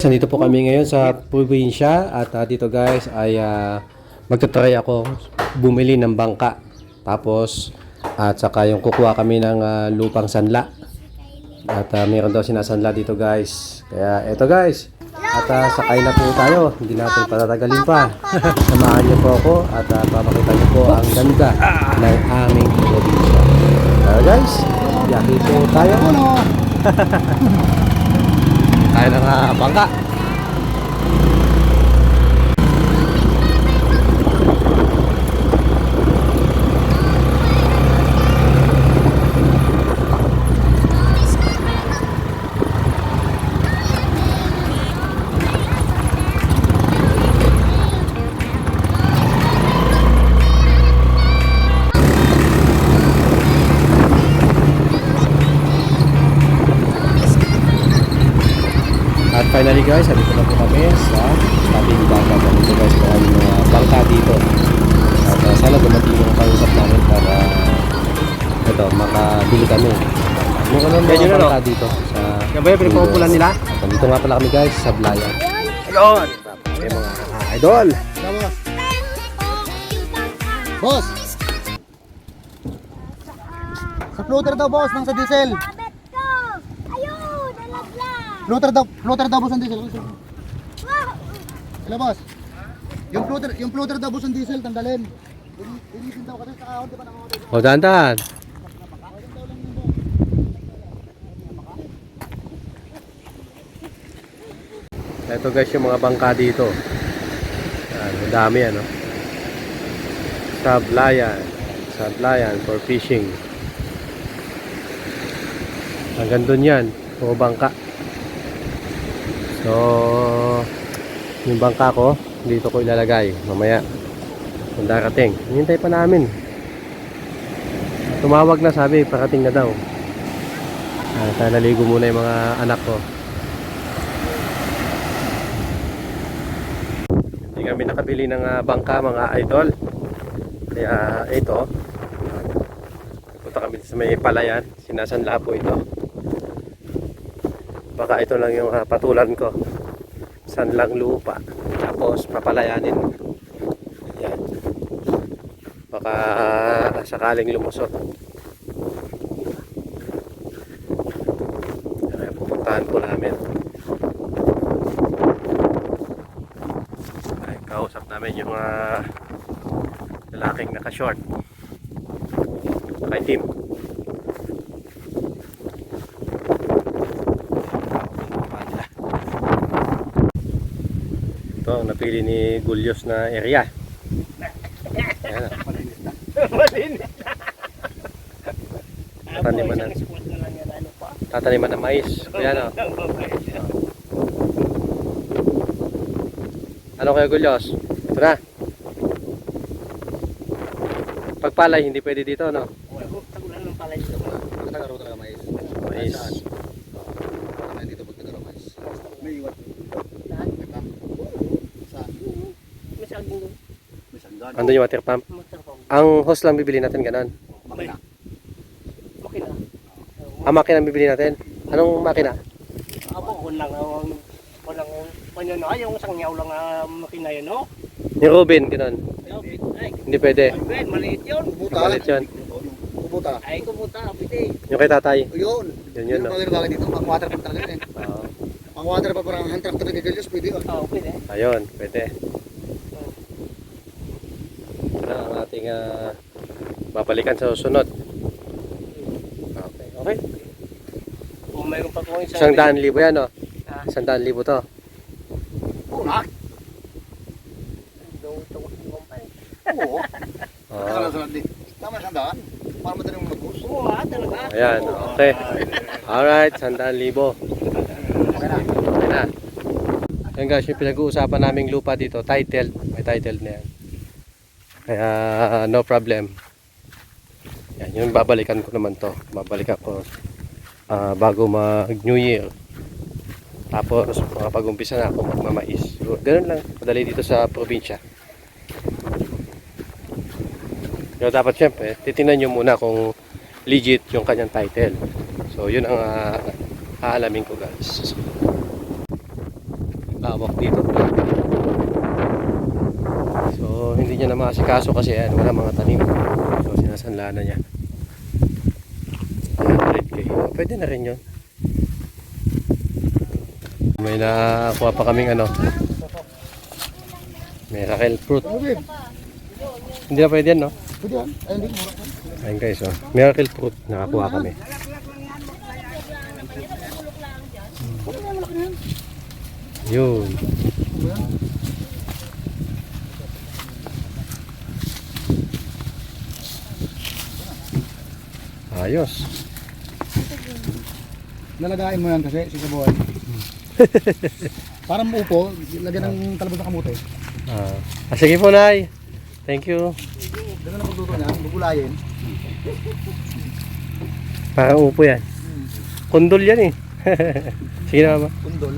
Nandito po kami ngayon sa probinsya at ah, dito guys ay uh, magtatry ako bumili ng bangka. Tapos at saka yung kukuha kami ng ah, lupang sanla. At ah, meron daw sinasanla dito guys. Kaya eto guys. At ah, sakay na po tayo. Hindi natin patatagalin pa. Samahan niyo po ako at uh, papakita niyo po ang ganda ng aming probinsya. Tara guys, yaki po tayo. tayo ng ah, bangka. Finally guys, dito na po kami sa tabing bangka. Dito guys, kung ano mga bangka dito. At uh, sana dumating yung kausap namin para ito, makabili kami. Ano Medyo mga na, no? bangka dito sa Yan ba yung pinagpapulan nila? At Dito nga pala kami guys sa Blayan. Ayun! May mga idol. Boss! Sa floater daw boss, nang sa diesel. Babet ko! Ayun! Nalaglag! Floater daw, floater daw boss ang diesel. Hello boss. Yung floater, yung floater daw boss ang diesel, tanggalin. Ini- Inisin daw kasi sa kahon, di ba nakamotor? O, dahan-dahan. Ito guys yung mga bangka dito. Yan, ang dami ano. Sablayan. Sablayan for fishing. Hanggang dun yan. Puro bangka. So, yung bangka ko, dito ko ilalagay. Mamaya. Kung darating. Hinintay pa namin. Tumawag na sabi, parating na daw. Ah, tayo naligo muna yung mga anak ko. Hindi kami nakabili ng ah, bangka mga idol. Kaya ito. Punta kami sa may palayan. Sinasanla po ito. Baka ito lang yung ah, patulan ko. Sanlang lupa. Tapos papalayanin. Yan. Baka ah, sakaling lumusot. Kaya pupuntahan po namin. Ay, kausap namin yung uh, lalaking naka-short. Kay Tim. Ito ang napili ni Gulyos na area. Ayan. Taniman ng tataniman ng mais. Ayan o. Ano kaya Gulyos? Ito na. Pagpalay, hindi pwede dito, no? Nakagaro talaga mais. Mais. Saan dito pag nagaro mais? May iwan. Saan? May sanggan. Andun yung water pump. Ang hose lang bibili natin, ganon. Makina. Ang makina ang bibili natin. Anong makina? Ako, unang, unang, unang, na, yung sangyaw lang ah, makina yun, no? Yung Robin, ganon. Ay, Hindi pwede. Ben, maliit yun. Kubuta. Malit yun. Kubuta. Ay, kumuta, pwede. Yung kay tatay. Yun. Yun yun, no? Yung dito, pang water pump talaga yun eh. Oo. Pang water pa parang hand tractor ni Galios, pwede yun. Oo, pwede. ayun, pwede. Ito na ang ating ah, babalikan sa susunod. Okay, okay. Kung mayroon pa kung Isang daan libo yan, no? Ah. Isang daan libo to. Oo na. Oo. Oo. Tama siyang daan. Para madaling mag-bus. Oo, ah, talaga. Ayan, okay. Alright, sandaan libo. Okay na. Okay na. Yan guys, yung pinag-uusapan naming lupa dito, title. May title na yan. Kaya, no problem. Yan, yung babalikan ko naman to. Babalikan ko ah, bago mag-New Year. Tapos, makapag-umpisa na ako magmamais. Ganun lang. Madali dito sa probinsya. Pero dapat syempre, titingnan nyo muna kung legit yung kanyang title. So, yun ang ah, aalamin ko guys. lawak dito. Hindi niya na maasikaso kasi ayan, wala mga tanim. So, sinasanla na niya. Ayan, 100k. Oh, pwede na rin yun. May nakuha pa kaming ano. Miracle fruit. Hindi na pwede yan, no? Ayun guys, oh. Miracle fruit. Nakakuha kami. Yun. Ayos. Lalagain mo yan kasi, si Kabuhay. Parang upo, lagyan ng talabos ng kamote. Ah, ah, sige po, Nay. Thank you. Ganun ang pagluto niya, bubulayin. Parang upo yan. Kundol yan eh. sige na, mama. Kundol.